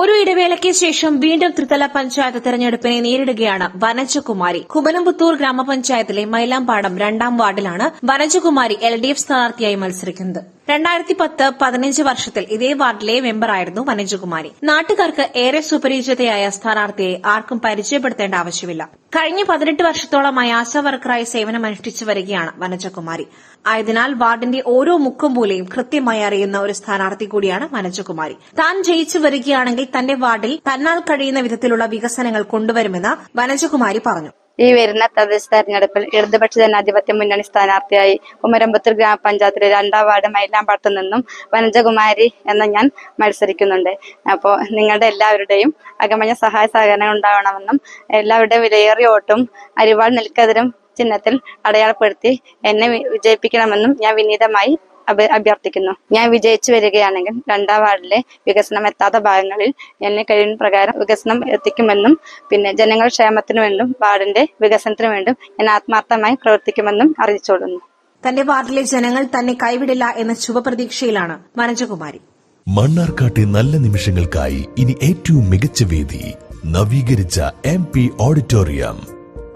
ഒരു ഇടവേളയ്ക്ക് ശേഷം വീണ്ടും ത്രിതല പഞ്ചായത്ത് തെരഞ്ഞെടുപ്പിനെ നേരിടുകയാണ് വനജകുമാരി. കുമരംപുത്തൂർ ഗ്രാമപഞ്ചായത്തിലെ മൈലാംപാടം രണ്ടാം വാർഡിലാണ് വനജകുമാരി എൽ ഡി എഫ് സ്ഥാനാർത്ഥിയായി മത്സരിക്കുന്നത്. രണ്ടായിരത്തി പത്ത് പതിനഞ്ച് വർഷത്തിൽ ഇതേ വാർഡിലെ മെമ്പറായിരുന്നു വനജകുമാരി. നാട്ടുകാർക്ക് ഏറെ സുപരിചിതയായ സ്ഥാനാർത്ഥിയെ ആർക്കും പരിചയപ്പെടുത്തേണ്ട ആവശ്യമില്ല. കഴിഞ്ഞ പതിനെട്ട് വർഷത്തോളമായി ആശാ വർക്കറായി സേവനമനുഷ്ഠിച്ചു വരികയാണ് വനജകുമാരി. ആയതിനാൽ വാർഡിന്റെ ഓരോ മുക്കും മൂലയും കൃത്യമായി അറിയുന്ന ഒരു സ്ഥാനാർത്ഥി കൂടിയാണ് വനജകുമാരി. താൻ ജയിച്ചു വരികയാണെങ്കിൽ തന്റെ വാർഡിൽ തന്നാൽ കഴിയുന്ന വിധത്തിലുള്ള വികസനങ്ങൾ കൊണ്ടുവരുമെന്ന് വനജകുമാരി പറഞ്ഞു. ഈ വരുന്ന തദ്ദേശ തെരഞ്ഞെടുപ്പിൽ ഇടതുപക്ഷ ജനാധിപത്യ മുന്നണി സ്ഥാനാർത്ഥിയായി കുമരമ്പത്തൂർ ഗ്രാമപഞ്ചായത്തിലെ രണ്ടാം വാർഡ് മൈലാമ്പാടത്തു നിന്നും വനജകുമാരി എന്ന ഞാൻ മത്സരിക്കുന്നുണ്ട്. അപ്പോൾ നിങ്ങളുടെ എല്ലാവരുടെയും അകമഞ്ഞ സഹായ സഹകരണം ഉണ്ടാവണമെന്നും എല്ലാവരുടെയും വിലയേറിയ ഓട്ടും അരിവാൾ നെൽക്കതിരും ചിഹ്നത്തിൽ അടയാളപ്പെടുത്തി എന്നെ വിജയിപ്പിക്കണമെന്നും ഞാൻ വിനീതമായി അഭ്യർത്ഥിക്കുന്നു. ഞാൻ വിജയിച്ചു വരികയാണെങ്കിൽ രണ്ടാം വാർഡിലെ വികസനം എത്താത്ത ഭാഗങ്ങളിൽ എന്നെ കഴിയുന്ന പ്രകാരം വികസനം എത്തിക്കുമെന്നും പിന്നെ ജനങ്ങൾ ക്ഷേമത്തിനു വേണ്ടും വാർഡിന്റെ വികസനത്തിനു വേണ്ടും ഞാൻ ആത്മാർത്ഥമായി പ്രവർത്തിക്കുമെന്നും അറിയിച്ചോളുന്നു തന്റെ വാർഡിലെ ജനങ്ങൾ തന്നെ കൈവിടില്ല എന്ന ശുഭപ്രതീക്ഷയിലാണ് മനജകുമാരി മണ്ണാർക്കാട്ടെ നല്ല നിമിഷങ്ങൾക്കായി ഇനി ഏറ്റവും മികച്ച വേദി നവീകരിച്ച എം പി ഓഡിറ്റോറിയം.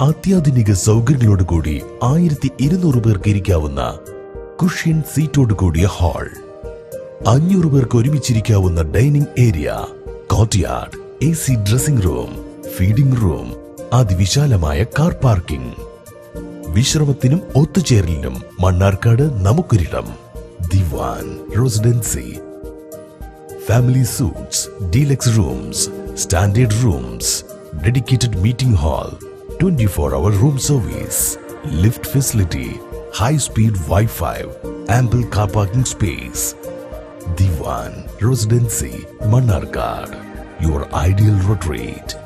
അത്യാധുനിക സൗകര്യങ്ങളോടുകൂടി ആയിരത്തി ഇരുന്നൂറ് പേർക്ക് ഇരിക്കാവുന്ന കുഷ്യൻ സീറ്റോട് കൂടിയ ഹാൾ അഞ്ഞൂറ് പേർക്ക് ഒരുമിച്ചിരിക്കാവുന്ന dining area courtyard A C dressing room feeding room അതിവിശാലമായ കാർ പാർക്കിംഗ് വിശ്രമത്തിനും ഒത്തുചേരലിനും Mannarkkad നമുക്കൊരിടം. Diwan residency. Family suites, deluxe rooms, standard rooms, dedicated meeting hall, 24-hour room service, lift facility, high-speed Wi-Fi, ample car parking space. Diwan Residency, Manarkad, your ideal rate.